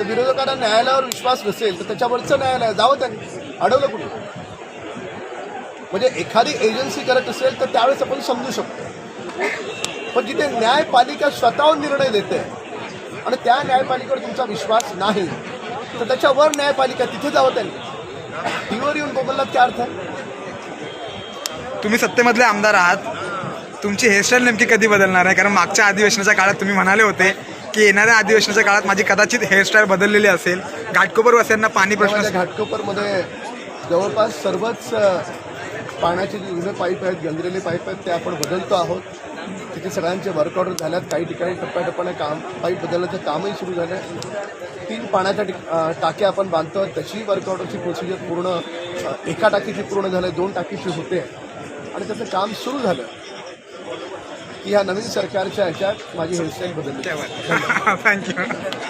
तर विरोधकांना न्यायालयावर विश्वास नसेल तर त्याच्यावरचं न्यायालय जावं त्यांनी. अडवलं कुठे? म्हणजे एखादी एजन्सी करत असेल तर त्यावेळेस आपण समजू शकतो. पण जिथे न्यायपालिका स्वतःहून निर्णय देते आणि त्या न्यायपालिकेवर तुमचा विश्वास नाही तर त्याच्यावर न्यायपालिका तिथे जावं त्यांनी. टीव्हीवर येऊन बोललात काय अर्थ आहे तुम्ही सत्तेमधले आमदार आहात. तुमची हेअरस्टाईल नेमकी कधी बदलणार आहे? कारण मागच्या अधिवेशनाच्या काळात तुम्ही म्हणाले होते की येणाऱ्या अधिवेशनाच्या काळात माझी कदाचित हेअरस्टाईल बदललेली असेल. घाटकोपर वासियांना पाणी प्रश्न घाटकोपरमध्ये जवळपास सर्वच पाण्याचे जे जुने पाईप आहेत गंजलेले पाईप आहेत ते आपण बदलतो आहोत. तिथे सगळ्यांचे वर्कआउट झाल्यात. काही ठिकाणी टप्प्याटप्प्याने काम पाईप बदलण्याचं कामही सुरू झालं आहे तीन पाण्याच्या टिक टाक्या आपण बांधतो तशी वर्कआउटची प्रोसिजर पूर्ण एका टाकीची पूर्ण झालं दोन टाकीची होते. आणि त्याचं काम सुरू झालं की ह्या नवीन सरकारच्या ह्याच्यात माझी हेअरस्टाईल बदलली. थँक्यू